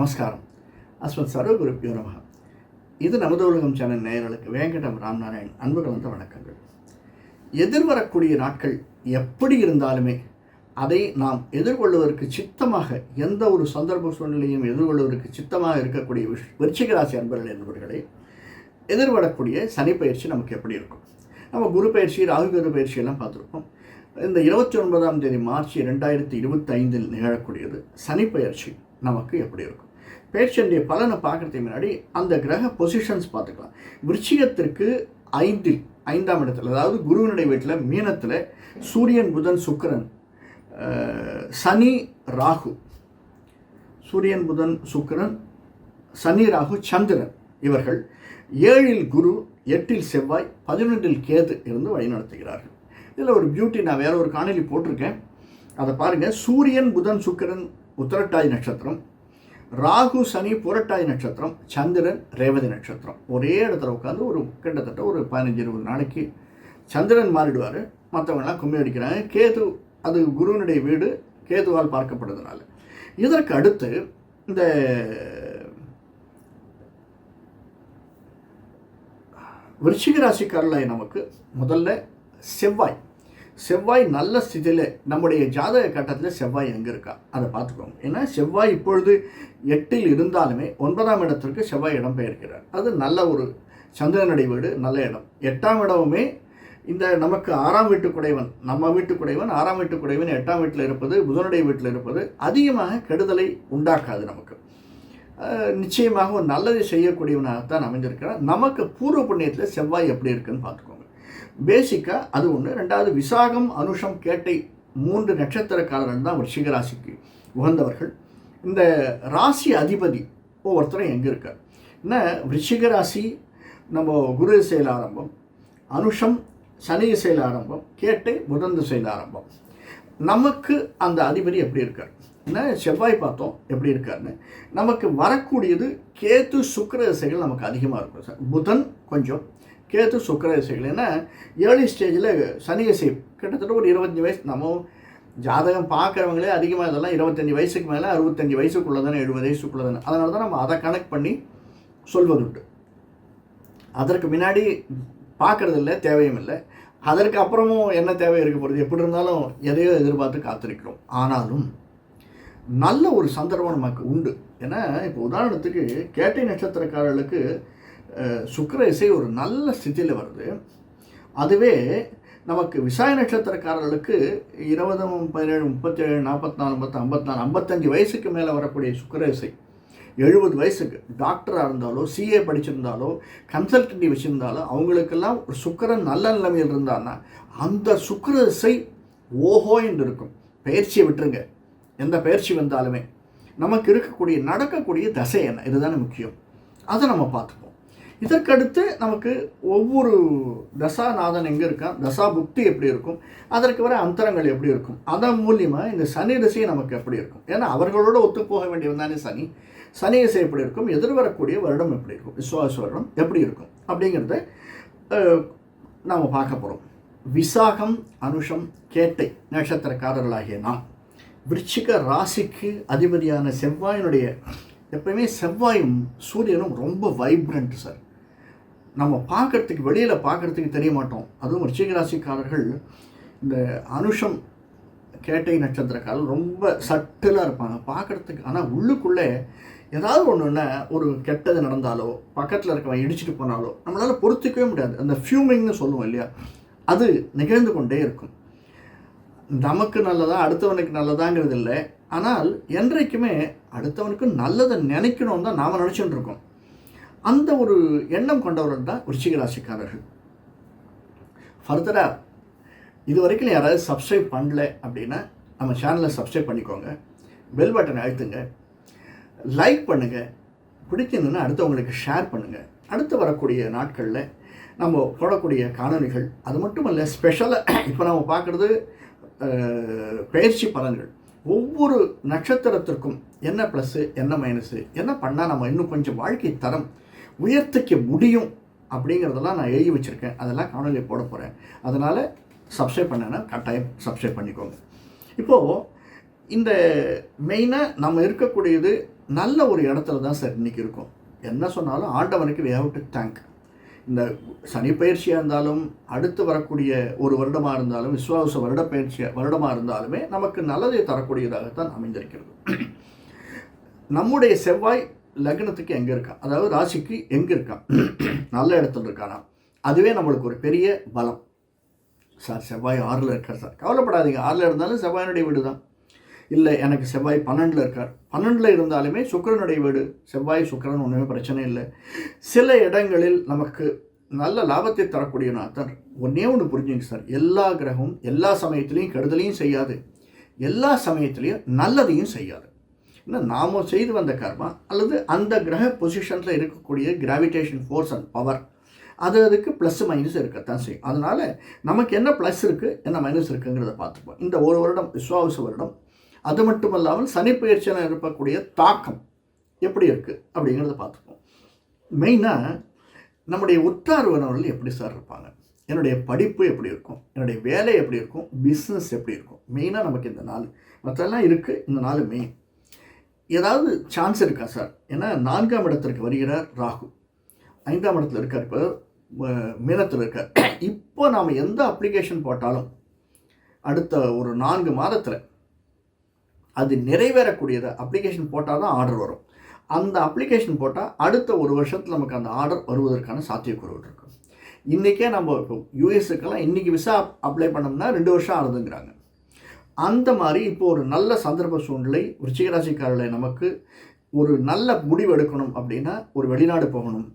நமஸ்காரம். அஸ்மத் சர்வகுருப்பியோ நமக இது நமது உலகம் சேனல் நேயர்களுக்கு வேங்கடம் ராம்நாராயண் அன்பு கலந்த வணக்கங்கள். எதிர்வரக்கூடிய நாட்கள் எப்படி இருந்தாலுமே அதை நாம் எதிர்கொள்வதற்கு சித்தமாக எந்த ஒரு சந்தர்ப்ப சூழ்நிலையும் எதிர்கொள்வதற்கு சித்தமாக இருக்கக்கூடிய விஷ் விருச்சிக ராசி அன்பர்கள் என்பவர்களே எதிர்வரக்கூடிய சனி பயிற்சி நமக்கு எப்படி இருக்கும்? நம்ம குரு பயிற்சி ராகு குரு பயிற்சி எல்லாம் பார்த்துருக்கோம் இந்த இருபத்தி ஒன்பதாம் தேதி மார்ச் ரெண்டாயிரத்தி இருபத்தி ஐந்தில் நிகழக்கூடியது சனி பயிற்சி நமக்கு எப்படி இருக்கும்? பயிற்சியுடைய பலனை பார்க்குறதுக்கு முன்னாடி அந்த கிரக பொசிஷன்ஸ் பார்த்துக்கலாம். விருச்சிகத்திற்கு ஐந்தில் ஐந்தாம் இடத்துல அதாவது குருவினுடைய வீட்டில் மீனத்தில் சூரியன் புதன் சுக்கிரன் சனி ராகு. சூரியன் புதன் சுக்கிரன் சனி ராகு சந்திரன் இவர்கள் ஏழில் குரு எட்டில் செவ்வாய் பதினொன்றில் கேது இருந்து வழிநடத்துகிறார்கள். இதில் ஒரு பியூட்டி நான் வேற ஒரு காணொலி போட்டிருக்கேன். அதை பாருங்கள் சூரியன் புதன் சுக்கிரன் உத்திரட்டாதி நட்சத்திரம் ராகு சனி புரட்டாதி நட்சத்திரம் சந்திரன் ரேவதி நட்சத்திரம். ஒரே இடத்துல உட்காந்து ஒரு கிட்டத்தட்ட ஒரு பதினஞ்சு இருபது நாளைக்கு சந்திரன் மாறிடுவார். மற்றவங்களாம் கும்மி அடிக்கிறாங்க. கேது அது குருவினுடைய வீடு கேதுவால் பார்க்கப்படுறதுனால. இதற்கு அடுத்து இந்த விருச்சிக ராசிக்காரில் நமக்கு முதல்ல செவ்வாய். செவ்வாய் நல்ல ஸ்திதியில் நம்முடைய ஜாதக கட்டத்தில் செவ்வாய் எங்கே இருக்கா? அதை பார்த்துக்கோங்க. ஏன்னா செவ்வாய் இப்பொழுது எட்டில் இருந்தாலுமே ஒன்பதாம் இடத்திற்கு செவ்வாய் இடம் பெயர்க்கிறார் அது நல்ல ஒரு சந்திரனுடைய வீடு நல்ல இடம். எட்டாம் இடமுமே இந்த நமக்கு ஆறாம் வீட்டு குடைவன் நம்ம வீட்டு குடைவன் ஆறாம் வீட்டு குடைவன் எட்டாம் வீட்டில் இருப்பது புதனுடைய வீட்டில் இருப்பது அதிகமாக கெடுதலை உண்டாக்காது நமக்கு. நிச்சயமாக ஒரு நல்லதை செய்யக்கூடியவனாகத்தான் அமைஞ்சிருக்கிறான் நமக்கு பூர்வ புண்ணியத்தில் செவ்வாய் எப்படி இருக்குன்னு பார்த்துக்கோங்க. பேசிக்காக அது ஒன்று ரெண்டாவது விசாகம் அனுஷம் கேட்டை மூன்று நட்சத்திரக்காரர்கள் தான் விருச்சிக ராசிக்கு உகந்தவர்கள். இந்த ராசி அதிபதி ஒவ்வொருத்தரும் எங்கே இருக்கார்? என்ன விருச்சிக ராசி நம்ம குரு செயல் ஆரம்பம் அனுஷம் சனி செயல் ஆரம்பம் கேட்டை புதன் செயல் ஆரம்பம். நமக்கு அந்த அதிபதி எப்படி இருக்கார்? என்ன செவ்வாய் பார்த்தோம் எப்படி இருக்காருன்னு. நமக்கு வரக்கூடியது கேத்து சுக்கர திசைகள் நமக்கு அதிகமாக இருக்கும் சார். புதன் கொஞ்சம் கேத்து சுக்கர திசைகள் ஏன்னா ஏர்லி ஸ்டேஜில் சனி திசை கிட்டத்தட்ட ஒரு இருபத்தஞ்சி வயசு நம்ம ஜாதகம் பார்க்குறவங்களே அதிகமாக இதெல்லாம் இருபத்தஞ்சி வயசுக்கு மேலே அறுபத்தஞ்சி வயசுக்குள்ளே தானே எழுபது வயசுக்குள்ளே தானே அதனால தான் நம்ம அதை கனெக்ட் பண்ணி சொல்வதுண்டு அதற்கு முன்னாடி பார்க்கறதில்ல தேவையும் இல்லை. அதற்கு அப்புறமும் என்ன தேவை இருக்க போகிறது எப்படி இருந்தாலும் எதையோ எதிர்பார்த்து காத்திருக்கிறோம். ஆனாலும் நல்ல ஒரு சந்தர்ப்பம் நமக்கு உண்டு. ஏன்னா இப்போ உதாரணத்துக்கு கேட்டை நட்சத்திரக்காரர்களுக்கு சுக்கர இசை ஒரு நல்ல ஸ்திதியில் வருது. அதுவே நமக்கு விசாய நட்சத்திரக்காரர்களுக்கு இருபது பதினேழு முப்பத்தேழு நாற்பத்தி நாலு ஐம்பத்தி ஐம்பத்தி நாலு ஐம்பத்தஞ்சு வயசுக்கு மேலே வரக்கூடிய சுக்கர இசை. எழுபது வயசுக்கு டாக்டராக இருந்தாலோ சிஏ படிச்சிருந்தாலோ கன்சல்டன்டி வச்சுருந்தாலோ அவங்களுக்கெல்லாம் ஒரு சுக்கரன் நல்ல நிலைமையில் இருந்தான்னா அந்த சுக்கர இசை ஓஹோ என்று இருக்கும். பயிற்சியை விட்டுருங்க. எந்த பயிற்சி வந்தாலுமே நமக்கு இருக்கக்கூடிய நடக்கக்கூடிய தசை என்ன? இதுதானே முக்கியம். அதை நம்ம பார்த்துப்போம். இதற்கடுத்து நமக்கு ஒவ்வொரு தசாநாதன் எங்கே இருக்கான்? தசா புக்தி எப்படி இருக்கும்? அதற்கு வர அந்தரங்கள் எப்படி இருக்கும்? அதன் மூலியமாக இந்த சனி திசை நமக்கு எப்படி இருக்கும்? ஏன்னா அவர்களோட ஒத்து போக வேண்டியவன் தானே சனி. சனி திசை எப்படி இருக்கும்? எதிர்வரக்கூடிய வருடம் எப்படி இருக்கும்? விஸ்வாச வருடம் எப்படி இருக்கும்? அப்படிங்கிறத நாம் பார்க்க போகிறோம் விசாகம் அனுஷம் கேட்டை நட்சத்திரக்காரர்களாகிய நாம். விருச்சிக ராசிக்கு அதிபதியான செவ்வாயினுடைய எப்பயுமே செவ்வாயும் சூரியனும் ரொம்ப வைப்ரண்ட் சார் நம்ம பார்க்கறதுக்கு வெளியில் பார்க்கறதுக்கு தெரிய மாட்டோம் அதுவும் ரிச்சிகராசிக்காரர்கள் இந்த அனுஷம் கேட்டை நட்சத்திரக்காரர்கள் ரொம்ப சட்டிலாக இருப்பாங்க. பார்க்கறதுக்கு ஆனால் உள்ளுக்குள்ளே ஏதாவது ஒன்றுன்னா ஒரு கெட்டது நடந்தாலோ பக்கத்தில் இருக்கவன் இடிச்சிட்டு போனாலோ நம்மளால் பொறுத்துக்கவே முடியாது. அந்த ஃபியூமிங்னு சொல்லுவோம் இல்லையா? அது நிகழ்ந்து கொண்டே இருக்கும். நமக்கு நல்லதா அடுத்தவனுக்கு நல்லதாங்கிறது இல்லை. ஆனால் என்றைக்குமே அடுத்தவனுக்கு நல்லதை நினைக்கணும் தான் நாம் நினச்சிட்டு இருக்கோம். அந்த ஒரு எண்ணம் கொண்டவர்கள் தான் விருச்சிக ராசிக்காரர்கள். ஃபர்தராக இது வரைக்கும் யாராவது சப்ஸ்கிரைப் பண்ணல அப்படின்னா நம்ம சேனலை சப்ஸ்கிரைப் பண்ணிக்கோங்க. பெல் பட்டனை அழுத்துங்க. லைக் பண்ணுங்கள் பிடிச்சிருந்ததுன்னா அடுத்தவங்களுக்கு ஷேர் பண்ணுங்கள் அடுத்து வரக்கூடிய நாட்களில் நம்ம போடக்கூடிய காணொலிகள் அது மட்டும் இல்லை ஸ்பெஷலாக இப்போ நம்ம பார்க்குறது பயிற்சி பலன்கள். ஒவ்வொரு நட்சத்திரத்திற்கும் என்ன ப்ளஸ்ஸு என்ன மைனஸு என்ன பண்ணால் நம்ம இன்னும் கொஞ்சம் வாழ்க்கை தரம் உயர்த்திக்க முடியும் அப்படிங்கிறதெல்லாம் நான் எழுதி வச்சுருக்கேன். அதெல்லாம் காணொலியை போட போகிறேன் அதனால் சப்ஸ்கிரைப் பண்ணேன்னா கட்டாயம் சப்ஸ்கிரைப் பண்ணிக்கோங்க. இப்போது இந்த மெயினாக நம்ம இருக்கக்கூடியது நல்ல ஒரு இடத்துல தான் சார் இன்றைக்கி இருக்கும். என்ன சொன்னாலும் ஆண்டவனுக்கு வே அவுட் தேங்க் இந்த சனி பயிற்சியாக இருந்தாலும் அடுத்து வரக்கூடிய ஒரு வருடமாக இருந்தாலும் விஸ்வாச வருட பயிற்சியாக வருடமாக இருந்தாலுமே நமக்கு நல்லதை தரக்கூடியதாகத்தான் அமைந்திருக்கிறது. நம்முடைய செவ்வாய் லக்னத்துக்கு எங்கே இருக்கான் அதாவது ராசிக்கு எங்கே இருக்கான் நல்ல இடத்துல இருக்கானா அதுவே நம்மளுக்கு ஒரு பெரிய பலம். சார் செவ்வாய் ஆறில் இருக்கார் சார். கவலைப்படாதீங்க. ஆறில் இருந்தாலும் செவ்வாயினுடைய வீடு தான். இல்லை எனக்கு செவ்வாய் பன்னெண்டில் இருக்கார். பன்னெண்டில் இருந்தாலுமே சுக்கரனுடைய வீடு. செவ்வாய் சுக்கரன் ஒன்றுமே பிரச்சனை இல்லை. சில இடங்களில் நமக்கு நல்ல லாபத்தை தரக்கூடிய நாத்தர் ஒன்றே ஒன்று புரிஞ்சுங்க சார். எல்லா கிரகமும் எல்லா சமயத்துலேயும் கெடுதலையும் செய்யாது. எல்லா சமயத்துலேயும் நல்லதையும் செய்யாது. இன்னும் நாம் செய்து வந்த கர்மா அல்லது அந்த கிரக பொசிஷனில் இருக்கக்கூடிய கிராவிடேஷன் ஃபோர்ஸ் அண்ட் பவர் அது அதுக்கு ப்ளஸ் மைனஸ் இருக்கத்தான் செய்யும். அதனால் நமக்கு என்ன ப்ளஸ் இருக்குது என்ன மைனஸ் இருக்குங்கிறத பார்த்துப்போம். இந்த ஒரு வருடம் விஸ்வாவச வருடம் அது மட்டும் இல்லாமல் சனி பயிற்சியில் இருக்கக்கூடிய தாக்கம் எப்படி இருக்குது அப்படிங்கிறத பார்த்துப்போம். மெயினாக நம்முடைய உற்றார் எப்படி சார் இருப்பாங்க? என்னுடைய படிப்பு எப்படி இருக்கும்? என்னுடைய வேலை எப்படி இருக்கும்? பிஸ்னஸ் எப்படி இருக்கும்? மெயினாக நமக்கு இந்த நாள் மற்றெல்லாம் இருக்குது இந்த நாள் மெயின் ஏதாவது சான்ஸ் இருக்கா சார் ஏன்னா நான்காம் இடத்திற்கு வருகிறார் ராகு. ஐந்தாம் இடத்துல இருக்கார் இப்போ மீனத்தில் இருக்கார். இப்போ நாம் எந்த அப்ளிகேஷன் போட்டாலும் அடுத்த ஒரு நான்கு மாதத்தில் அது நிறைவேறக்கூடியதை அப்ளிகேஷன் போட்டால் தான் ஆர்டர் வரும். அந்த அப்ளிகேஷன் போட்டால் அடுத்த ஒரு வருஷத்தில் நமக்கு அந்த ஆர்டர் வருவதற்கான சாத்தியக்கூறுகள் இருக்கும். இன்றைக்கே நம்ம இப்போ யூஎஸ்க்கெல்லாம் இன்றைக்கி விசா அப்ளை பண்ணோம்னா ரெண்டு வருஷம் ஆகுதுங்கிறாங்க அந்த மாதிரி இப்போ ஒரு நல்ல சந்தர்ப்ப சூழ்நிலை விருச்சிகராசிக்காரர்களை நமக்கு ஒரு நல்ல முடிவு எடுக்கணும் அப்படின்னா ஒரு வெளிநாடு போகணும்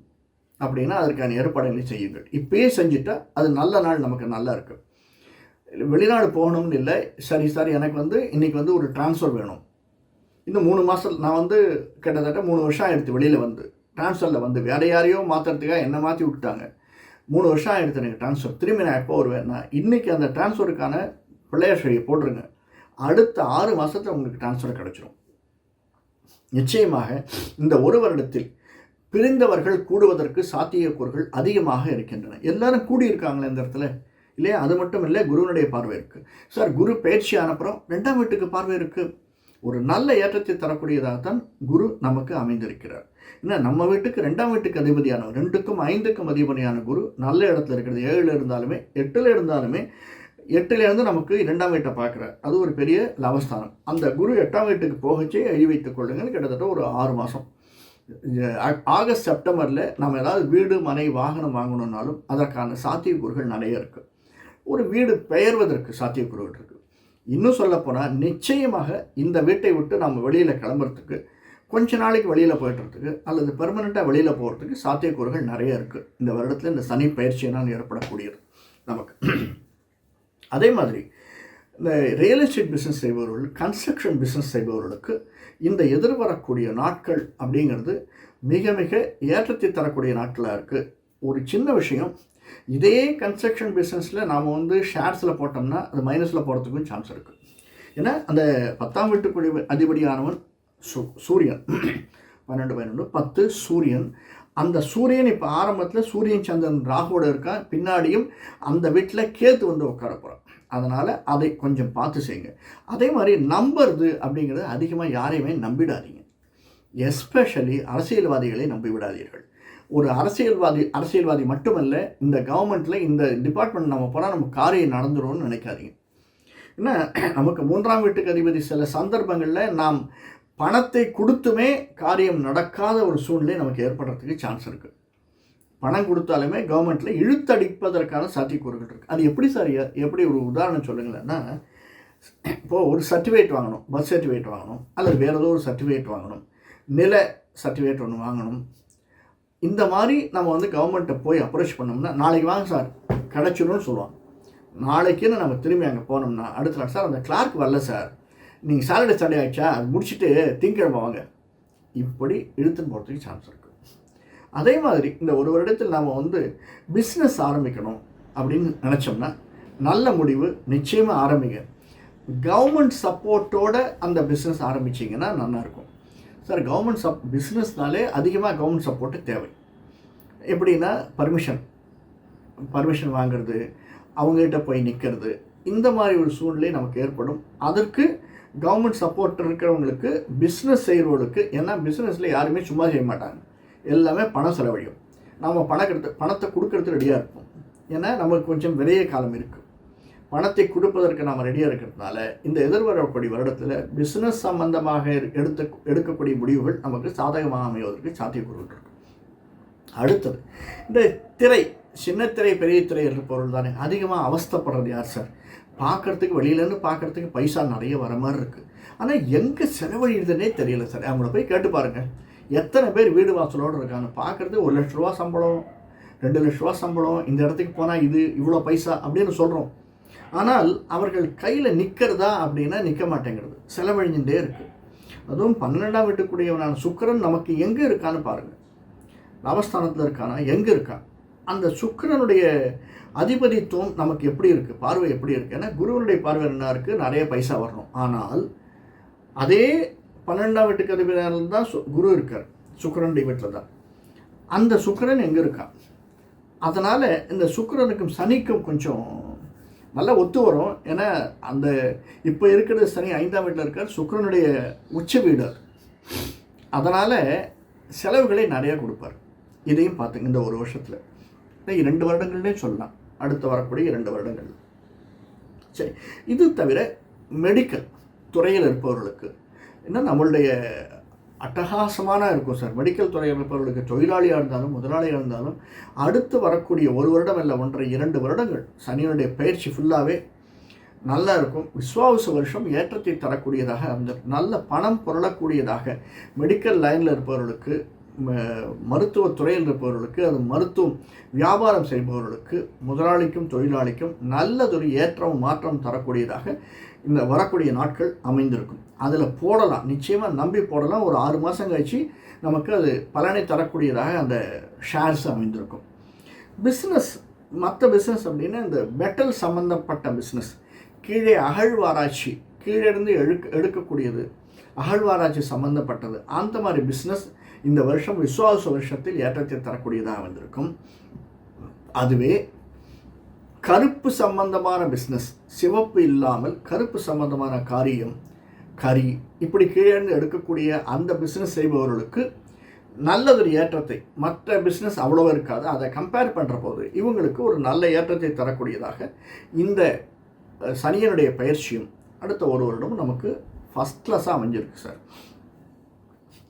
அப்படின்னா அதற்கான ஏற்பாடுகளை செய்யுங்கள். இப்பயே செஞ்சுட்டா அது நல்ல நாள் நமக்கு நல்லா இருக்குது வெளிநாடு போகணும்னு இல்லை. சரி சார் எனக்கு வந்து இன்றைக்கி வந்து ஒரு ட்ரான்ஸ்ஃபர் வேணும். இன்னும் மூணு மாதம் நான் வந்து கிட்டத்தட்ட மூணு வருஷம் ஆகிடுச்சு வெளியில் வந்து. ட்ரான்ஸ்ஃபரில் வந்து வேறு யாரையோ மாற்றுறதுக்காக என்னை மாற்றி விட்டாங்க மூணு வருஷம் ஆகிடுது எனக்கு டிரான்ஸ்ஃபர் திரும்பி நான் எப்போ வருவேன்னா இன்றைக்கி அந்த ட்ரான்ஸ்ஃபருக்கான பிள்ளையார் செய்ய போட்டுருங்க. அடுத்த ஆறு மாதத்தில் உங்களுக்கு ட்ரான்ஸ்ஃபர் கிடச்சிரும். நிச்சயமாக இந்த ஒரு வருடத்தில் பிரிந்தவர்கள் கூடுவதற்கு சாத்தியக்கூறுகள் அதிகமாக இருக்கின்றன. எல்லாரும் கூடியிருக்காங்களே இந்த இடத்துல. இல்லையா? அது மட்டும் இல்லை குருவினுடைய பார்வை இருக்குது சார் குரு பயிற்சி அனுப்புகிறோம் ரெண்டாம் வீட்டுக்கு பார்வை இருக்குது ஒரு நல்ல ஏற்றத்தை தரக்கூடியதாகத்தான் குரு நமக்கு அமைந்திருக்கிறார். ஏன்னா நம்ம வீட்டுக்கு ரெண்டாம் வீட்டுக்கு அதிபதியான ரெண்டுக்கும் ஐந்துக்கும் அதிபதியான குரு நல்ல இடத்துல இருக்கிறது. ஏழில் இருந்தாலுமே எட்டில் இருந்தாலுமே எட்டுலேருந்து நமக்கு இரண்டாம் வீட்டை பார்க்குறார். அது ஒரு பெரிய லாபஸ்தானம். அந்த குரு எட்டாம் வீட்டுக்கு போகச்சே எழுதி வைத்துக் கொள்ளுங்கள். கிட்டத்தட்ட ஒரு ஆறு மாதம் ஆகஸ்ட் செப்டம்பரில் நம்ம ஏதாவது வீடு மனை வாகனம் வாங்கணுன்னாலும் அதற்கான சாத்தியக்கூறுகள் நிறைய இருக்குது ஒரு வீடு பெயர்வதற்கு சாத்தியக்கூறுகள் இருக்குது இன்னும் சொல்லப்போனால் நிச்சயமாக இந்த வீட்டை விட்டு நம்ம வெளியில் கிளம்புறதுக்கு கொஞ்ச நாளைக்கு வெளியில் போய்ட்டுறதுக்கு அல்லது பெர்மனெண்ட்டாக வெளியில் போகிறதுக்கு சாத்தியக்கூறுகள் நிறைய இருக்குது இந்த வருடத்தில் இந்த சனி பயிற்சியினால் ஏற்படக்கூடியது நமக்கு. அதே மாதிரி இந்த ரியல் எஸ்டேட் பிஸ்னஸ் செய்பவர்கள் கன்ஸ்ட்ரக்ஷன் பிஸ்னஸ் செய்பவர்களுக்கு இந்த எதிர்வரக்கூடிய நாட்கள் அப்படிங்கிறது மிக மிக ஏற்றத்தை தரக்கூடிய நாட்களாக இருக்குது ஒரு சின்ன விஷயம் இதே கன்ஸ்ட்ரக்ஷன் பிஸ்னஸில் நாம் வந்து ஷேர்ஸில் போட்டோம்னா அது மைனஸில் போகிறதுக்கும் சான்ஸ் இருக்குது ஏன்னா அந்த பத்தாம் வீட்டுக்குடி அதிபதியானவன் சூ சூரியன். பன்னெண்டு பன்னெண்டு பத்து சூரியன். அந்த சூரியன் இப்போ ஆரம்பத்தில் சூரியன் சந்திரன் ராகுவோட இருக்கான். பின்னாடியும் அந்த வீட்டில் கேத்து வந்து உட்கார போகிறான் அதனால் அதை கொஞ்சம் பார்த்து செய்யுங்க. அதே மாதிரி நம்புறது அப்படிங்கிறது அதிகமாக யாரையுமே நம்பிடாதீங்க. எஸ்பெஷலி அரசியல்வாதிகளை நம்பி விடாதீர்கள். ஒரு அரசியல்வாதி அரசியல்வாதி மட்டுமல்ல இந்த கவர்மெண்ட்டில் இந்த டிபார்ட்மெண்ட் நம்ம போனால் நம்ம காரியம் நடந்துரும்னு நினைக்காதீங்க. என்ன நமக்கு மூன்றாம் வீட்டுக்கு அதிபதி சில சந்தர்ப்பங்களில் நாம் பணத்தை கொடுத்துமே காரியம் நடக்காத ஒரு சூழ்நிலை நமக்கு ஏற்படுறதுக்கு சான்ஸ் இருக்குது பணம் கொடுத்தாலுமே கவர்மெண்ட்டில் இழுத்தடிப்பதற்கான சாத்தியக்கூறுகள் இருக்குது அது எப்படி சார் எப்படி ஒரு உதாரணம் சொல்லுங்களேன்னா இப்போது ஒரு சர்டிஃபிகேட் வாங்கணும் பர்த் சர்டிஃபிகேட் வாங்கணும் அல்லது வேறு ஏதோ ஒரு சர்டிஃபிகேட் வாங்கணும் நில சர்டிஃபிகேட் ஒன்று வாங்கணும். இந்த மாதிரி நம்ம வந்து கவர்மெண்ட்டை போய் அப்ரோச் பண்ணோம்னா நாளைக்கு வாங்க சார் கிடச்சிடும்னு சொல்லுவாங்க. நாளைக்குன்னு நம்ம திரும்பி அங்கே போனோம்னா அடுத்த நாள் சார் அந்த கிளார்க் வரல சார். நீங்கள் சாட்டர்டே சண்டே ஆகிடுச்சா அது முடிச்சுட்டு திங்கக்கிழமை வாங்க. இப்படி இழுத்துன்னு போகிறதுக்கு சான்ஸ் இருக்குது அதே மாதிரி இந்த ஒரு வருடத்தில் நாம் வந்து பிஸ்னஸ் ஆரம்பிக்கணும் அப்படின்னு நினச்சோம்னா நல்ல முடிவு நிச்சயமாக ஆரம்பிங்க. கவர்மெண்ட் சப்போர்ட்டோட அந்த பிஸ்னஸ் ஆரம்பிச்சிங்கன்னா நல்லாயிருக்கும் சார் கவர்மெண்ட் சப் பிஸ்னஸ்னாலே அதிகமாக கவர்மெண்ட் சப்போர்ட்டு தேவை. எப்படின்னா பர்மிஷன் பர்மிஷன் வாங்குறது அவங்ககிட்ட போய் நிற்கிறது இந்த மாதிரி ஒரு சூழ்நிலை நமக்கு ஏற்படும். அதற்கு கவர்மெண்ட் சப்போர்ட் இருக்கிறவங்களுக்கு பிஸ்னஸ் செய்கிறவங்களுக்கு ஏன்னா பிஸ்னஸில் யாருமே சும்மா செய்ய மாட்டாங்க. எல்லாமே பணம் செலவழியும். நம்ம பணக்கிறது பணத்தை கொடுக்கறது ரெடியாக இருப்போம். ஏன்னா நமக்கு கொஞ்சம் விரைய காலம் இருக்குது பணத்தை கொடுப்பதற்கு நாம் ரெடியாக இருக்கிறதுனால இந்த எதிர்வரக்கூடிய வருடத்தில் பிஸ்னஸ் சம்பந்தமாக எடுத்த எடுக்கக்கூடிய முடிவுகள் நமக்கு சாதகமாக அமைவதற்கு சாத்தியக்கூறுகள் இருக்கு. அடுத்தது இந்த திரை சின்ன திரை பெரிய திரை என்ற பொருள் தானே அதிகமாக அவஸ்தைப்படுறது யார் சார்? பார்க்குறதுக்கு வெளியிலேருந்து பார்க்குறதுக்கு பைசா நிறைய வர மாதிரி இருக்குது ஆனால் எங்கே செலவழியுதுன்னே தெரியல சார். அவங்கள போய் கேட்டு பாருங்கள் எத்தனை பேர் வீடு வாசலோடு இருக்காங்க? பார்க்குறது ஒரு லட்ச ரூபா சம்பளம் ரெண்டு லட்ச ரூபா சம்பளம் இந்த இடத்துக்கு போனால் இது இவ்வளோ பைசா அப்படின்னு சொல்கிறோம் ஆனால் அவர்கள் கையில் நிற்கிறதா அப்படின்னா நிற்க மாட்டேங்கிறது. செலவழிஞ்சுட்டே இருக்குது அதுவும் பன்னெண்டாம் வீட்டுக்குரியவனான சுக்கரன் நமக்கு எங்கே இருக்கான்னு பாருங்கள் லாபஸ்தானத்தில் இருக்கானா? எங்கே இருக்கான்? அந்த சுக்கரனுடைய அதிபதித்துவம் நமக்கு எப்படி இருக்குது பார்வை எப்படி இருக்குது ஏன்னா குருவனுடைய பார்வை என்ன இருக்குது நிறைய பைசா வரணும் ஆனால் அதே பன்னெண்டாம் வீட்டுக்கு அதிபதியால் தான் சு குரு இருக்கார். சுக்கரனுடைய வீட்டில் தான். அந்த சுக்கரன் எங்கே இருக்கான் அதனால் இந்த சுக்கரனுக்கும் சனிக்கும் கொஞ்சம் நல்லா ஒத்து வரும். ஏன்னா அந்த இப்போ இருக்கிற சனி ஐந்தாம் வீட்டில் இருக்கார். சுக்கரனுடைய உச்ச வீடு. அதனால் செலவுகளை நிறையா கொடுப்பார். இதையும் பார்த்துங்க இந்த ஒரு வருஷத்தில். இரண்டு வருடங்கள்னே சொல்லலாம். அடுத்து வரக்கூடிய இரண்டு வருடங்கள். சரி. இது தவிர மெடிக்கல் துறையில் இருப்பவர்களுக்கு இன்னும் நம்மளுடைய அட்டகாசமான இருக்கும் சார்? மெடிக்கல் துறையில் இருப்பவர்களுக்கு தொழிலாளியாக இருந்தாலும் முதலாளியாக இருந்தாலும் அடுத்து வரக்கூடிய ஒரு வருடம் இல்லை ஒன்றரை இரண்டு வருடங்கள் சனியனுடைய பயிற்சி ஃபுல்லாகவே நல்லா இருக்கும். விஸ்வாவச வருஷம் ஏற்றத்தை தரக்கூடியதாக அந்த நல்ல பணம் புரளக்கூடியதாக மெடிக்கல் லைனில் இருப்பவர்களுக்கு மருத்துவ துறையில் இருப்பவர்களுக்கு அது மருத்துவம் வியாபாரம் செய்பவர்களுக்கு முதலாளிக்கும் தொழிலாளிக்கும் நல்லதொரு ஏற்றம் மாற்றம் தரக்கூடியதாக இந்த வரக்கூடிய நாட்கள் அமைந்திருக்கும். அதில் போடலாம். நிச்சயமாக நம்பி போடலாம். ஒரு ஆறு மாதம் கழிச்சு நமக்கு அது பலனை தரக்கூடியதாக அந்த ஷேர்ஸ் அமைந்திருக்கும். பிஸ்னஸ் மற்ற பிஸ்னஸ் அப்படின்னா இந்த மெட்டல் சம்மந்தப்பட்ட பிஸ்னஸ் கீழே அகழ்வாராய்ச்சி கீழே இருந்து எழுக்க எடுக்கக்கூடியது. அகழ்வாராய்ச்சி சம்மந்தப்பட்டது அந்த மாதிரி பிஸ்னஸ் இந்த வருஷம் விசுவாச வருஷத்தில் ஏற்றத்தை தரக்கூடியதாக வந்திருக்கும் அதுவே கருப்பு சம்பந்தமான பிஸ்னஸ் சிவப்பு இல்லாமல் கருப்பு சம்பந்தமான காரியம் கறி இப்படி கீழே எடுக்கக்கூடிய அந்த பிஸ்னஸ் செய்பவர்களுக்கு நல்லதொரு ஏற்றத்தை. மற்ற பிஸ்னஸ் அவ்வளோ இருக்காது. அதை கம்பேர் பண்ணுற போது இவங்களுக்கு ஒரு நல்ல ஏற்றத்தை தரக்கூடியதாக இந்த சனியனுடைய பயிற்சியும் அடுத்த ஒரு வருடமும் நமக்கு ஃபஸ்ட் கிளாஸாக அமைஞ்சிருக்கு சார்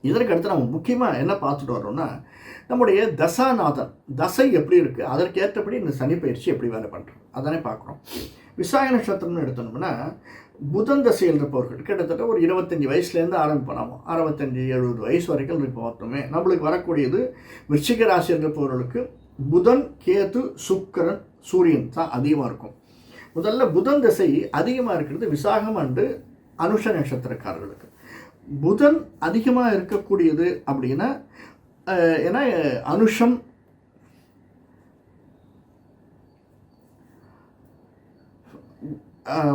இதற்கு அடுத்து நம்ம முக்கியமாக என்ன பார்த்துட்டு வரோம்னா நம்முடைய தசாநாதன் தசை எப்படி இருக்குது அதற்கேற்றபடி இந்த சனி பயிற்சி எப்படி வேலை பண்ணுறோம் அதானே பார்க்குறோம். விசாக நட்சத்திரம்னு எடுத்தோம்னா புதன் தசையில் இருப்பவர்கள் கிட்டத்தட்ட ஒரு இருபத்தஞ்சி வயசுலேருந்து ஆரம்பிப்போம் அறுபத்தஞ்சி எழுபது வயசு வரைக்கும் இருப்ப மட்டுமே நம்மளுக்கு வரக்கூடியது விருச்சிக ராசியில் இருப்பவர்களுக்கு புதன் கேது சுக்கரன் சூரியன் தான் அதிகமாக இருக்கும். முதல்ல புதன் திசை அதிகமாக இருக்கிறது விசாகம் அண்டு அனுஷ நட்சத்திரக்காரர்களுக்கு. புதன் அதிகமாக இருக்கக்கூடியது அப்படின்னா ஏன்னா அனுஷம்.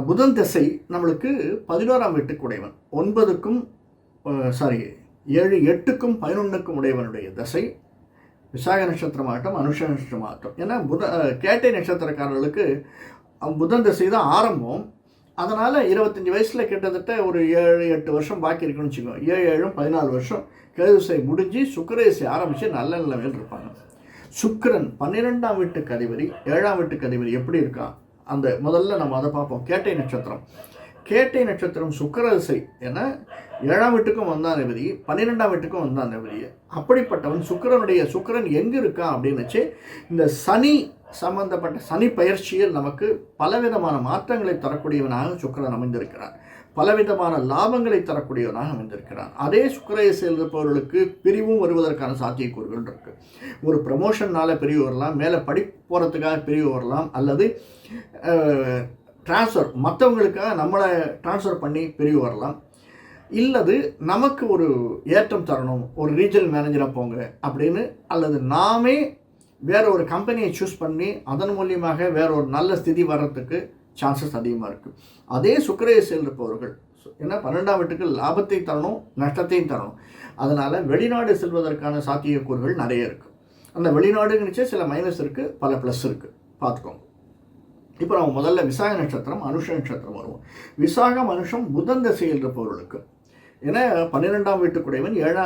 புதன் திசை நம்மளுக்கு பதினோராம் வீட்டுக்கு உடையவன் ஒன்பதுக்கும் சாரி ஏழு எட்டுக்கும் பதினொன்றுக்கும் உடையவனுடைய திசை. விசாக நட்சத்திரமாகட்டும் அனுஷ நட்சத்திரமாகட்டும் ஏன்னா புத கேட்டை நட்சத்திரக்காரர்களுக்கு புதன் திசை தான் ஆரம்பம். அதனால் இருபத்தஞ்சி வயசில் கிட்டத்தட்ட ஒரு ஏழு எட்டு வருஷம் பாக்கி இருக்குன்னு வச்சுக்கோங்க ஏழு ஏழும் பதினாலு வருஷம். கேதுசை முடிஞ்சு சுக்கரேசை ஆரம்பித்து நல்ல நிலைமையில் இருப்பாங்க. சுக்கரன் பன்னிரெண்டாம் வீட்டு கதிபதி ஏழாம் வீட்டு கதிபதி எப்படி இருக்கா? அந்த முதல்ல நம்ம அதை பார்ப்போம். கேட்டை நட்சத்திரம். கேட்டை நட்சத்திரம் சுக்கரசை என ஏழாம் வீட்டுக்கும் வந்தான் அதிபதி பன்னிரெண்டாம் வீட்டுக்கும் வந்தான் அதிபதி அப்படிப்பட்டவன் சுக்கரனுடைய சுக்கரன் எங்கே இருக்கா அப்படின்னு வச்சு இந்த சனி சம்பந்தப்பட்ட சனி பயிற்சியில் நமக்கு பலவிதமான மாற்றங்களை தரக்கூடியவனாக சுக்கரன் அமைந்திருக்கிறான் பலவிதமான லாபங்களை தரக்கூடியவனாக அமைந்திருக்கிறான். அதே சுக்கரையை இருப்பவர்களுக்கு பிரிவும் வருவதற்கான சாத்தியக்கூறுகள் இருக்கு. ஒரு ப்ரமோஷன்னால பிரிவு வரலாம் மேலே படி போகிறதுக்காக பிரிவு வரலாம் அல்லது டிரான்ஸ்ஃபர் மற்றவங்களுக்காக நம்மளை டிரான்ஸ்ஃபர் பண்ணி பிரிவு வரலாம். இல்லது நமக்கு ஒரு ஏற்றம் தரணும் ஒரு ரீஜனல் மேனேஜராக போங்க அப்படின்னு அல்லது நாமே வேற ஒரு கம்பெனியை சூஸ் பண்ணி அதன் மூலியமாக வேற ஒரு நல்ல ஸ்திதி வர்றதுக்கு சான்சஸ் அதிகமாக இருக்குது அதே சுக்கரையை செல்றப்பவர்கள் ஏன்னா பன்னெண்டாம் வீட்டுக்கு லாபத்தை தரணும் நஷ்டத்தையும் தரணும். அதனால் வெளிநாடு செல்வதற்கான சாத்தியக்கூறுகள் நிறைய இருக்குது அந்த வெளிநாடுன்னு சில மைனஸ் இருக்குது பல ப்ளஸ் இருக்குது பார்த்துக்கோங்க. இப்போ நம்ம முதல்ல விசாக நட்சத்திரம் அனுஷ நட்சத்திரம் வருவோம். விசாக மனுஷம் புதன் திசையில் இருப்பவர்களுக்கு. ஏன்னா பன்னிரெண்டாம் வீட்டுக்குடையவன் ஏழா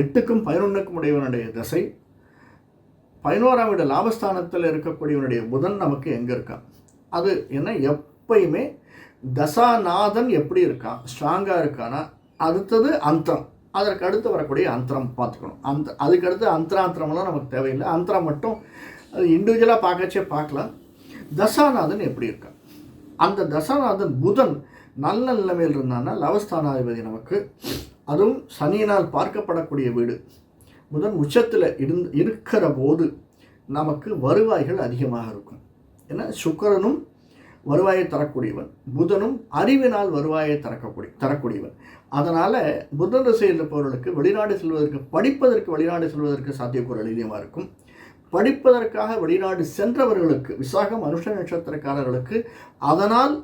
எட்டுக்கும் பதினொன்றுக்கும் உடையவனுடைய திசை. பதினோராம் வீடு லாபஸ்தானத்தில் இருக்கக்கூடியவனுடைய புதன் நமக்கு எங்கே இருக்கான்? அது என்ன? எப்பயுமே தசாநாதன் எப்படி இருக்கான்? ஸ்ட்ராங்காக இருக்கானா? அடுத்தது அந்தரம். அதற்கு அடுத்து வரக்கூடிய அந்தரம் பார்த்துக்கணும். அந்த அதுக்கு அடுத்து அந்தராந்திரம்லாம் நமக்கு தேவையில்லை. அந்தரம் மட்டும் அது இண்டிவிஜுவலாக பார்க்கச்சே பார்க்கலாம். தசாநாதன் எப்படி இருக்கான்? அந்த தசாநாதன் புதன் நல்ல நிலைமையில் இருந்தான்னா லவஸ்தானாதிபதி நமக்கு அதுவும் சனியினால் பார்க்கப்படக்கூடிய வீடு. புதன் உச்சத்தில் இருந் இருக்கிற போது நமக்கு வருவாய்கள் அதிகமாக இருக்கும். ஏன்னா சுக்கரனும் வருவாயை தரக்கூடியவன் புதனும் அறிவினால் வருவாயை தரக்கூடிய தரக்கூடியவன். அதனால் புதன் திசையில் இருப்பவர்களுக்கு வெளிநாடு செல்வதற்கு படிப்பதற்கு வெளிநாடு செல்வதற்கு சாத்தியக்கூறு அதிகமாக இருக்கும். படிப்பதற்காக வெளிநாடு சென்றவர்களுக்கு விசாகம் அனுஷ நட்சத்திரக்காரர்களுக்கு அதனால்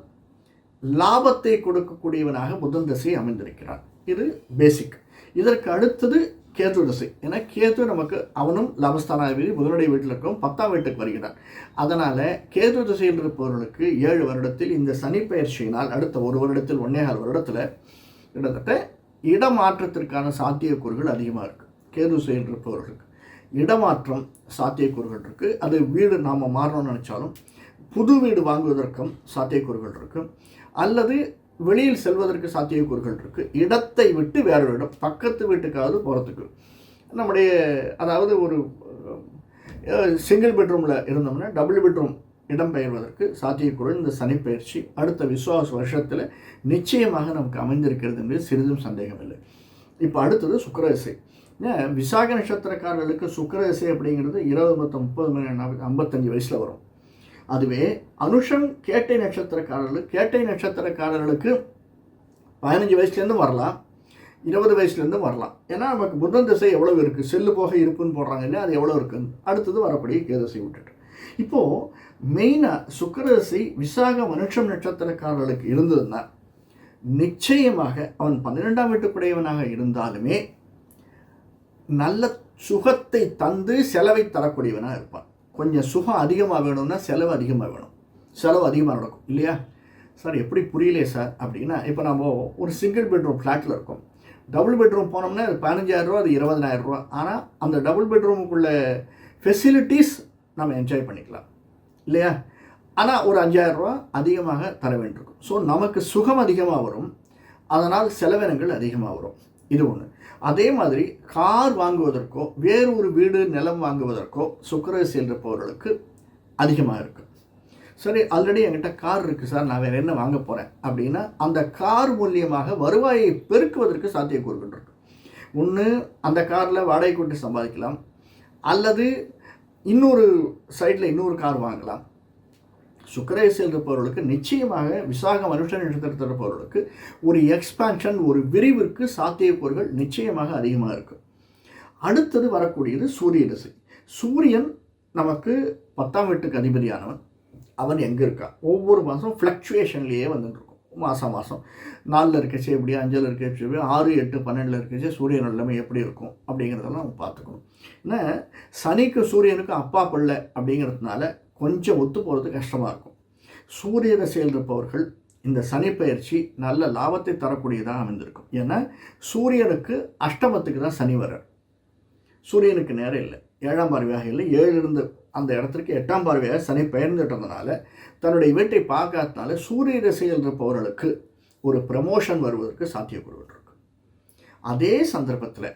லாபத்தை கொடுக்கக்கூடியவனாக புதன் திசை அமைந்திருக்கிறான் இது பேசிக் இதற்கு அடுத்தது கேது திசை. ஏன்னா கேது நமக்கு அவனும் லாபஸ்தானாதிபதி முதலுடைய வீட்டில் இருக்கும் பத்தாம் வீட்டுக்கு வருகிறான் அதனால் கேது திசையில் இருப்பவர்களுக்கு ஏழு வருடத்தில் இந்த சனி பயிற்சியினால் அடுத்த ஒரு வருடத்தில் ஒன்னேகால் வருடத்தில் கிட்டத்தட்ட இடமாற்றத்திற்கான சாத்தியக்கூறுகள் அதிகமாக இருக்குது கேது திசையில் இருப்பவர்களுக்கு. இடமாற்றம் சாத்தியக்கூறுகள் இருக்குது அது வீடு நாம் மாறணும்னு நினச்சாலும் புது வீடு வாங்குவதற்கும் சாத்தியக்கூறுகள் இருக்குது அல்லது வெளியில் செல்வதற்கு சாத்தியக்கூறுகள் இருக்குது இடத்தை விட்டு வேறொரு இடம் பக்கத்து வீட்டுக்காவது போகிறதுக்கு நம்முடைய அதாவது ஒரு சிங்கிள் பெட்ரூமில் இருந்தோம்னா டபுள் பெட்ரூம் இடம் பெயர்வதற்கு சாத்தியக்கூறு இந்த சனிப்பெயர்ச்சி அடுத்த விசுவாச வருஷத்தில் நிச்சயமாக நமக்கு அமைந்திருக்கிறது என்பது சிறிதும் சந்தேகம் இல்லை இப்போ அடுத்தது சுக்கரதிசை விசாக நட்சத்திரக்காரர்களுக்கு சுக்கரதிசை அப்படிங்கிறது இருபது மொத்தம் முப்பது மணி ஐம்பத்தஞ்சு வயசில் வரும் அதுவே அனுஷம் கேட்டை நட்சத்திரக்காரர்களுக்கு கேட்டை நட்சத்திரக்காரர்களுக்கு பதினஞ்சு வயசுலேருந்து வரலாம். இருபது வயசுலேருந்து வரலாம். ஏன்னா நமக்கு புதன் திசை எவ்வளோ இருக்குது செல்லு போக இருப்புன்னு போடுறாங்க இல்லையா? அது எவ்வளோ இருக்குன்னு. அடுத்தது வரக்கூடிய கேதசை விட்டுட்டு. இப்போது மெயினாக சுக்கரதசை விசாக மனுஷம் நட்சத்திரக்காரர்களுக்கு இருந்ததுன்னா நிச்சயமாக அவன் பன்னிரெண்டாம் வீட்டுக்குடையவனாக இருந்தாலுமே நல்ல சுகத்தை தந்து செலவை தரக்கூடியவனாக இருப்பான். கொஞ்சம் சுகம் அதிகமாக வேணும்னா செலவு அதிகமாக வேணும். செலவு அதிகமாக நடக்கும். இல்லையா? சார் எப்படி புரியலையே சார்? அப்படின்னா இப்போ நம்ம ஒரு சிங்கிள் பெட்ரூம் ஃப்ளாட்டில் இருக்கோம். டபுள் பெட்ரூம் போனோம்னா அது பதினஞ்சாயிரரூவா அது இருபதனாயிரரூவா ஆனால் அந்த டபுள் பெட்ரூமுக்குள்ள ஃபெசிலிட்டிஸ் நம்ம என்ஜாய் பண்ணிக்கலாம். இல்லையா? ஆனால் ஒரு அஞ்சாயிரரூவா அதிகமாக தர வேண்டியிருக்கும். ஸோ நமக்கு சுகம் அதிகமாக வரும். அதனால் செலவினங்கள் அதிகமாக வரும். இது ஒன்று அதே மாதிரி கார் வாங்குவதற்கோ வேறு ஒரு வீடு நிலம் வாங்குவதற்கோ சுக்கரசியில் இருப்பவர்களுக்கு அதிகமாக இருக்குது சரி ஆல்ரெடி என்கிட்ட கார் இருக்குது சார் நான் வேறு என்ன வாங்க போகிறேன் அப்படின்னா அந்த கார் மூலியமாக வருவாயை பெருக்குவதற்கு சாத்தியக்கூறுகள் இருக்கு. ஒன்று அந்த காரில் வாடகை கொண்டு சம்பாதிக்கலாம். அல்லது இன்னொரு சைடில் இன்னொரு கார் வாங்கலாம். சுக்கரேசியில் இருப்பவர்களுக்கு நிச்சயமாக விசாக மனுஷன் நட்சத்திரத்தில் இருப்பவர்களுக்கு ஒரு எக்ஸ்பான்ஷன் ஒரு விரிவிற்கு சாத்தியக்கூறுகள் நிச்சயமாக அதிகமாக இருக்கும். அடுத்தது வரக்கூடியது சூரிய திசை. சூரியன் நமக்கு பத்தாம் வீட்டுக்கு அதிபதியானவன். அவன் எங்கே இருக்கான் ஒவ்வொரு மாதம் ஃப்ளக்சுவேஷன்லேயே வந்துட்டு இருக்கும். மாதம் மாதம் நாலில் இருக்கச்சு எப்படி அஞ்சில் இருக்கச்சு எப்படி ஆறு எட்டு பன்னெண்டில் இருக்கச்சு சூரியன் நிலைமை எப்படி இருக்கும் அப்படிங்கிறதெல்லாம் நம்ம பார்த்துக்கணும். ஏன்னா சனிக்கு சூரியனுக்கு அப்பா பிள்ளை அப்படிங்கிறதுனால கொஞ்சம் ஒத்து போகிறது கஷ்டமாக இருக்கும். சூரிய திசையில் இருப்பவர்கள் இந்த சனி பயிற்சி நல்ல லாபத்தை தரக்கூடியதாக அமைந்திருக்கும். ஏன்னா சூரியனுக்கு அஷ்டமத்துக்கு தான் சனி வர்றார். சூரியனுக்கு நேரம் இல்லை. ஏழாம் பார்வையாக இல்லை. ஏழிலிருந்து இருந்து அந்த இடத்திற்கு எட்டாம் பார்வையாக சனி பெயர்ந்துட்டதுனால தன்னுடைய வீட்டை பார்க்காதனால சூரிய திசையில் இருப்பவர்களுக்கு ஒரு ப்ரமோஷன் வருவதற்கு சாத்தியக்கூறுகள் இருக்கு. அதே சந்தர்ப்பத்தில்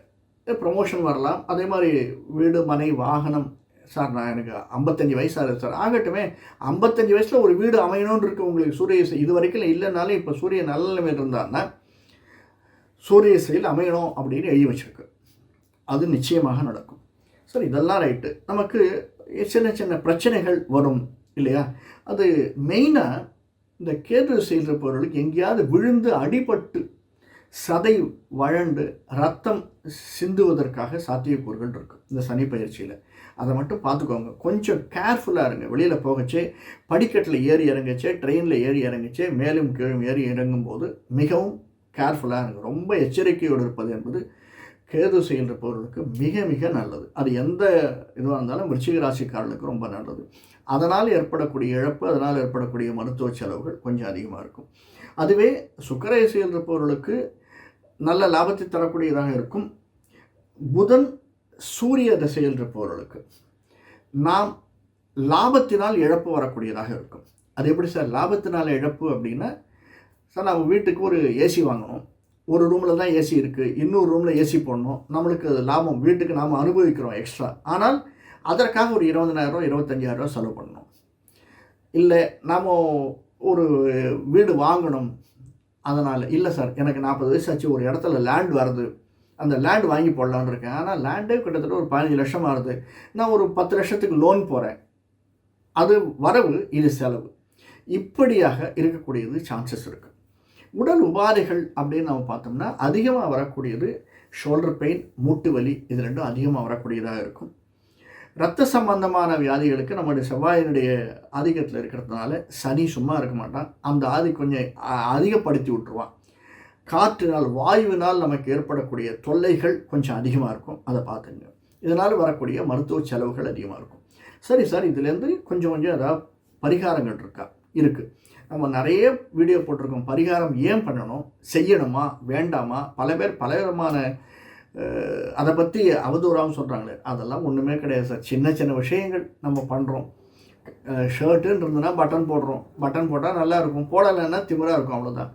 ப்ரமோஷன் வரலாம். அதே மாதிரி வீடு மனை வாகனம் சார் நான் எனக்கு ஐம்பத்தஞ்சு வயசாக சார். ஆகட்டுமே ஐம்பத்தஞ்சு வயசில் ஒரு வீடு அமையணும்னு இருக்கு உங்களுக்கு சூரிய இது வரைக்கும் இல்லைனாலும் இப்போ சூரிய நல்ல நிலைமையில் இருந்தாருன்னா சூரிய இசையில் அமையணும் அப்படின்னு எழுதி வச்சுருக்கு. அது நிச்சயமாக நடக்கும். சார் இதெல்லாம் ரைட்டு. நமக்கு சின்ன சின்ன பிரச்சனைகள் வரும் இல்லையா? அது மெயினாக இந்த கேது செய்கிற பொருளுக்கு எங்கேயாவது விழுந்து அடிபட்டு சதை வழண்டு ரத்தம் சிந்துவதற்காக சாத்தியக்கூறுகள் இருக்குது இந்த சனி பயிற்சியில் அதை மட்டும் பார்த்துக்கோங்க. கொஞ்சம் கேர்ஃபுல்லாக இருங்க. வெளியில் போகச்சே படிக்கட்டில் ஏறி இறங்கச்சே ட்ரெயினில் ஏறி இறங்கச்சே மேலும் கீழும் ஏறி இறங்கும்போது மிகவும் கேர்ஃபுல்லாக இருங்க. ரொம்ப எச்சரிக்கையோடு இருப்பது என்பது கேது செய்கின்றவர்களுக்கு மிக மிக நல்லது. அது எந்த இதுவாக இருந்தாலும் விருச்சிக ராசிக்காரர்களுக்கு ரொம்ப நல்லது. அதனால் ஏற்படக்கூடிய இழப்பு அதனால் ஏற்படக்கூடிய மருத்துவ செலவுகள் கொஞ்சம் அதிகமாக இருக்கும். அதுவே சுக்கரை செய்கின்றவர்களுக்கு நல்ல லாபத்தை தரக்கூடியதாக இருக்கும். புதன் சூரிய திசையில் இருப்பவர்களுக்கு நாம் லாபத்தினால் இழப்பு வரக்கூடியதாக இருக்கும். அது எப்படி சார்? லாபத்தினால் இழப்பு அப்படின்னா சார் நம்ம வீட்டுக்கு ஒரு ஏசி வாங்கணும். ஒரு ரூமில் தான் ஏசி இருக்குது இன்னொரு ரூமில் ஏசி போடணும். நம்மளுக்கு அது லாபம். வீட்டுக்கு நாம் அனுபவிக்கிறோம் எக்ஸ்ட்ரா ஆனால் அதற்காக ஒரு இருபதனாயிரம் இருபத்தஞ்சாயிரம் செலவு பண்ணணும். இல்லை நாம் ஒரு வீடு வாங்கணும். அதனால் இல்லை சார் எனக்கு நாற்பது வயசு ஆச்சு. ஒரு இடத்துல லேண்ட் வருது. அந்த லேண்ட் வாங்கி போடலான்னு இருக்கேன். ஆனால் லேண்டே கிட்டத்தட்ட ஒரு பதினஞ்சு லட்சம் ஆகுது. நான் ஒரு பத்து லட்சத்துக்கு லோன் போகிறேன் அது வரவு இது செலவு. இப்படியாக இருக்கக்கூடியது சான்சஸ் இருக்குது உடல் உபாதைகள் அப்படின்னு நம்ம பார்த்தோம்னா அதிகமாக வரக்கூடியது ஷோல்டர் பெயின் மூட்டு வலி இது ரெண்டும் அதிகமாக வரக்கூடியதாக இருக்கும். ரத்த சம்பந்தமான வியாதிகளுக்கு நம்முடைய செவ்வாயினுடைய ஆதிக்கத்தில் இருக்கிறதுனால சனி சும்மா இருக்க மாட்டான். அந்த ஆதி கொஞ்சம் அதிகப்படுத்தி விட்டுருவான். காற்றினால் வாயுவினால் நமக்கு ஏற்படக்கூடிய தொல்லைகள் கொஞ்சம் அதிகமாக இருக்கும். அதை பார்த்துங்க. இதனால் வரக்கூடிய மருத்துவ செலவுகள் அதிகமாக இருக்கும். சரி சார் இதுலேருந்து கொஞ்சம் கொஞ்சம் ஏதாவது பரிகாரங்கள் இருக்கா? இருக்குது நம்ம நிறைய வீடியோ போட்டிருக்கோம். பரிகாரம் ஏன் பண்ணணும்? செய்யணுமா? வேண்டாமா? பல பேர் பல விதமான அதை பற்றி அவதூறாகவும் சொல்கிறாங்களே அதெல்லாம் ஒன்றுமே கிடையாது சார். சின்ன சின்ன விஷயங்கள் நம்ம பண்ணுறோம் ஷர்ட்டுன்னு இருந்ததுன்னா பட்டன் போடுறோம். பட்டன் போட்டால் நல்லா இருக்கும். போடலைன்னா திமிராக இருக்கும். அவ்வளோதான்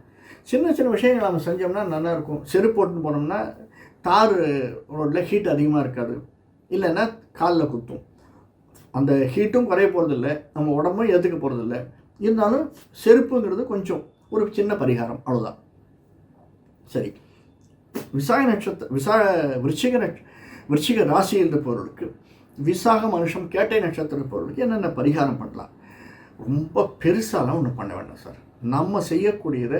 சின்ன சின்ன விஷயங்கள் நம்ம செஞ்சோம்னா நல்லாயிருக்கும். செருப்பு போட்டுன்னு போனோம்னா தார் ரோட்டில் ஹீட் அதிகமாக இருக்காது. இல்லைன்னா காலில் குத்தும். அந்த ஹீட்டும் குறைய போகிறதில்ல நம்ம உடம்பும் ஏற்றுக்க போகிறதில்ல இருந்தாலும் செருப்புங்கிறது கொஞ்சம் ஒரு சின்ன பரிகாரம். அவ்வளோதான் சரி. விசாக நட்சத்திர விசா விருச்சிக நட்ச விருச்சிக ராசி பொருளுக்கு விசாக மனுஷம் கேட்டை நட்சத்திர பொருளுக்கு என்னென்ன பரிகாரம் பண்ணலாம்? ரொம்ப பெருசாலாம் ஒன்றும் பண்ண வேண்டாம் சார். நம்ம செய்யக்கூடியதை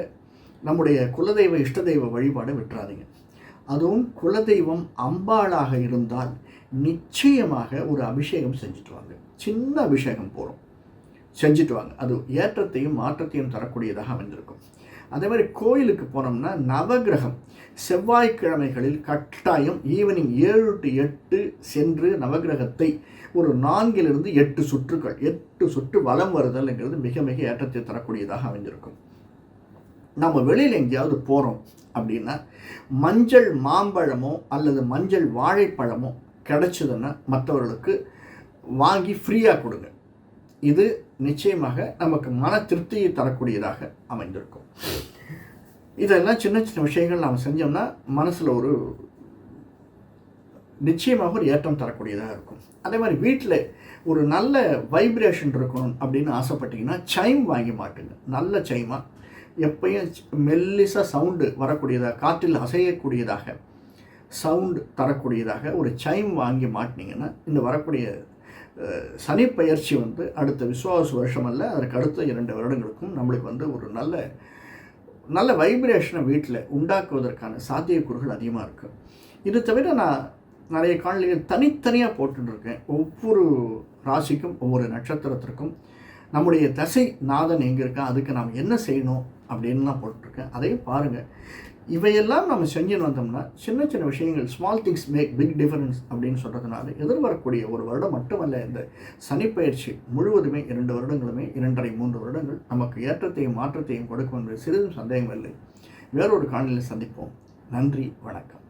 நம்முடைய குலதெய்வ இஷ்ட தெய்வ வழிபாடை விட்டுறாதீங்க. அதுவும் குலதெய்வம் அம்பாளாக இருந்தால் நிச்சயமாக ஒரு அபிஷேகம் செஞ்சுட்டு வாங்க. சின்ன அபிஷேகம் போகிறோம் செஞ்சுட்டு வாங்க. அது ஏற்றத்தையும் மாற்றத்தையும் தரக்கூடியதாக அமைந்திருக்கும். அதே மாதிரி கோயிலுக்கு போனோம்னா நவகிரகம். செவ்வாய்க்கிழமைகளில் கட்டாயம் ஈவினிங் ஏழு டு எட்டு சென்று நவகிரகத்தை ஒரு நான்கிலிருந்து எட்டு சுற்றுகள் எட்டு சுற்று வலம் வருதல்ங்கிறது மிக மிக ஏற்றத்தை தரக்கூடியதாக அமைந்திருக்கும். நம்ம வெளியில் எங்கேயாவது போகிறோம் அப்படின்னா மஞ்சள் மாம்பழமோ அல்லது மஞ்சள் வாழைப்பழமோ கிடச்சதுன்னா மற்றவர்களுக்கு வாங்கி ஃப்ரீயாக கொடுங்க. இது நிச்சயமாக நமக்கு மன திருப்தியை தரக்கூடியதாக அமைந்திருக்கும். இதெல்லாம் சின்ன சின்ன விஷயங்கள் நாம் செஞ்சோம்னா மனசில் ஒரு நிச்சயமாக ஒரு ஏற்றம் தரக்கூடியதாக இருக்கும். அதே மாதிரி வீட்டில் ஒரு நல்ல வைப்ரேஷன் இருக்கணும் அப்படின்னு ஆசைப்பட்டீங்கன்னா சைம் வாங்கி மாட்டுங்க. நல்ல சைமாக எப்பயும் மெல்லிசாக சவுண்டு வரக்கூடியதாக காற்றில் அசையக்கூடியதாக சவுண்டு தரக்கூடியதாக ஒரு சைம் வாங்கி மாட்டினீங்கன்னா இந்த வரக்கூடிய சனி பயிற்சி வந்து அடுத்த விசுவாச வருஷம் அல்ல அதற்கு அடுத்த இரண்டு வருடங்களுக்கும் நம்மளுக்கு வந்து ஒரு நல்ல நல்ல வைப்ரேஷனை வீட்டில் உண்டாக்குவதற்கான சாத்தியக்கூறுகள் அதிகமாக இருக்குது இது தவிர நான் நிறைய காணொலிகள் தனித்தனியாக போட்டுருக்கேன் ஒவ்வொரு ராசிக்கும் ஒவ்வொரு நட்சத்திரத்திற்கும் நம்முடைய தசை நாதன் எங்கே இருக்கா அதுக்கு நாம் என்ன செய்யணும் அப்படின்லாம் போட்டிருக்கேன். அதையும் பாருங்கள் இவையெல்லாம் நம்ம செஞ்சுன்னு வந்தோம்னா சின்ன சின்ன விஷயங்கள் small things make big difference அப்படின்னு சொல்கிறதுனால எதிர்வரக்கூடிய ஒரு வருடம் மட்டுமல்ல இந்த சனிப்பயிற்சி முழுவதுமே இரண்டு வருடங்களுமே இரண்டரை மூன்று வருடங்கள் நமக்கு ஏற்றத்தையும் மாற்றத்தையும் கொடுக்கும் என்று சிறிதும் சந்தேகம் இல்லை வேறொரு காணொலியில் சந்திப்போம். நன்றி வணக்கம்.